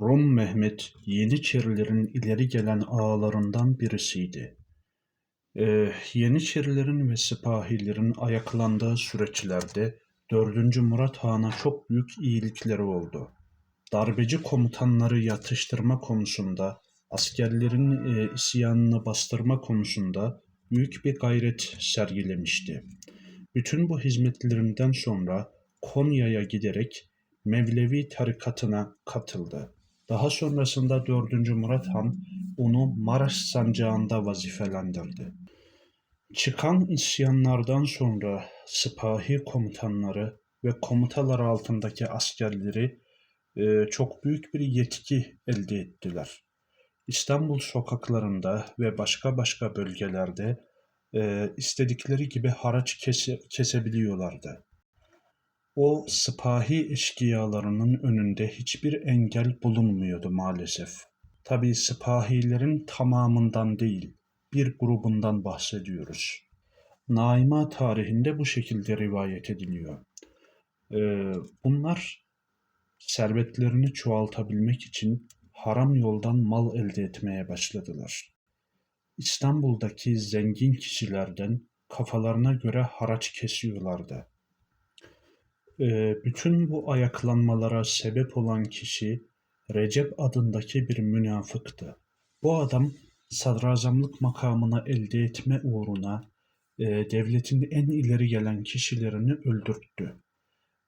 Rum Mehmet Yeniçerilerin ileri gelen ağalarından birisiydi. Ee, Yeniçerilerin ve Sipahilerin ayaklandığı süreçlerde 4. Murat Han'a çok büyük iyilikleri oldu. Darbeci komutanları yatıştırma konusunda, askerlerin e, isyanını bastırma konusunda büyük bir gayret sergilemişti. Bütün bu hizmetlerinden sonra Konya'ya giderek Mevlevi tarikatına katıldı. Daha sonrasında 4. Murat Han onu Maraş sancağında vazifelendirdi. Çıkan isyanlardan sonra sipahi komutanları ve komutalar altındaki askerleri e, çok büyük bir yetki elde ettiler. İstanbul sokaklarında ve başka başka bölgelerde e, istedikleri gibi haraç kese, kesebiliyorlardı. O sipahi eşkıyalarının önünde hiçbir engel bulunmuyordu maalesef. Tabi sipahilerin tamamından değil, bir grubundan bahsediyoruz. Naima tarihinde bu şekilde rivayet ediliyor. Ee, bunlar servetlerini çoğaltabilmek için haram yoldan mal elde etmeye başladılar. İstanbul'daki zengin kişilerden kafalarına göre haraç kesiyorlardı. Ee, bütün bu ayaklanmalara sebep olan kişi Recep adındaki bir münafıktı. Bu adam sadrazamlık makamını elde etme uğruna e, devletin en ileri gelen kişilerini öldürttü.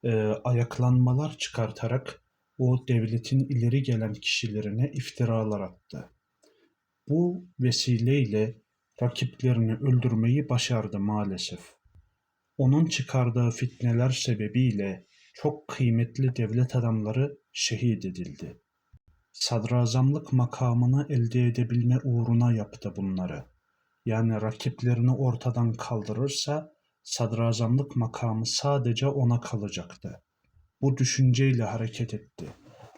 E, ayaklanmalar çıkartarak o devletin ileri gelen kişilerine iftiralar attı. Bu vesileyle rakiplerini öldürmeyi başardı maalesef. Onun çıkardığı fitneler sebebiyle çok kıymetli devlet adamları şehit edildi. Sadrazamlık makamını elde edebilme uğruna yaptı bunları. Yani rakiplerini ortadan kaldırırsa sadrazamlık makamı sadece ona kalacaktı. Bu düşünceyle hareket etti.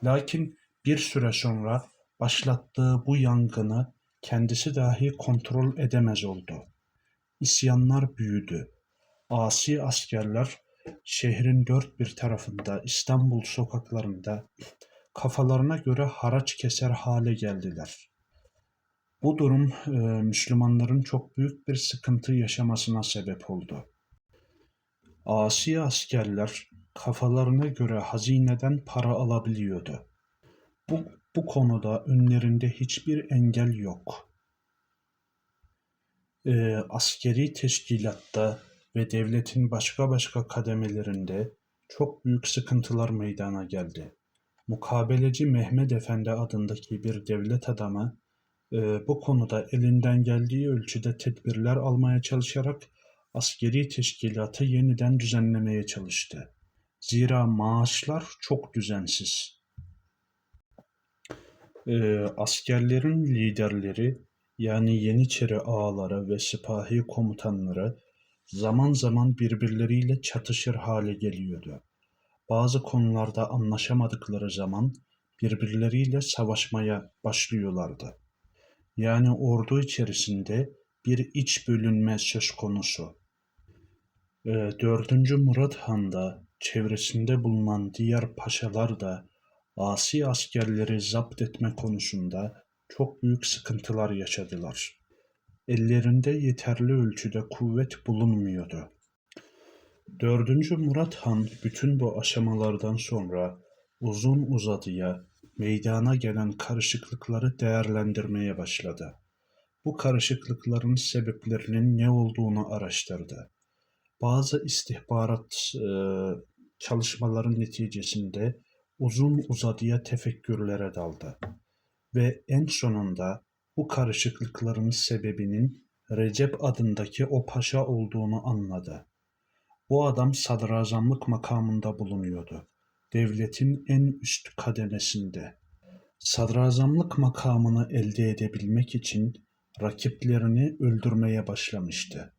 Lakin bir süre sonra başlattığı bu yangını kendisi dahi kontrol edemez oldu. İsyanlar büyüdü. Asi askerler şehrin dört bir tarafında İstanbul sokaklarında kafalarına göre haraç keser hale geldiler. Bu durum e, Müslümanların çok büyük bir sıkıntı yaşamasına sebep oldu. Asi askerler kafalarına göre hazineden para alabiliyordu. Bu, bu konuda önlerinde hiçbir engel yok. E, askeri teşkilatta ve devletin başka başka kademelerinde çok büyük sıkıntılar meydana geldi. Mukabeleci Mehmet Efendi adındaki bir devlet adamı e, bu konuda elinden geldiği ölçüde tedbirler almaya çalışarak askeri teşkilatı yeniden düzenlemeye çalıştı. Zira maaşlar çok düzensiz. E, askerlerin liderleri yani Yeniçeri ağaları ve sipahi komutanları zaman zaman birbirleriyle çatışır hale geliyordu. Bazı konularda anlaşamadıkları zaman birbirleriyle savaşmaya başlıyorlardı. Yani ordu içerisinde bir iç bölünme söz konusu. E, 4. Murat Han da çevresinde bulunan diğer paşalar da asi askerleri zapt etme konusunda çok büyük sıkıntılar yaşadılar ellerinde yeterli ölçüde kuvvet bulunmuyordu. 4. Murat Han bütün bu aşamalardan sonra uzun uzadıya meydana gelen karışıklıkları değerlendirmeye başladı. Bu karışıklıkların sebeplerinin ne olduğunu araştırdı. Bazı istihbarat e, çalışmaların neticesinde uzun uzadıya tefekkürlere daldı ve en sonunda bu karışıklıkların sebebinin Recep adındaki o paşa olduğunu anladı. Bu adam sadrazamlık makamında bulunuyordu. Devletin en üst kademesinde. Sadrazamlık makamını elde edebilmek için rakiplerini öldürmeye başlamıştı.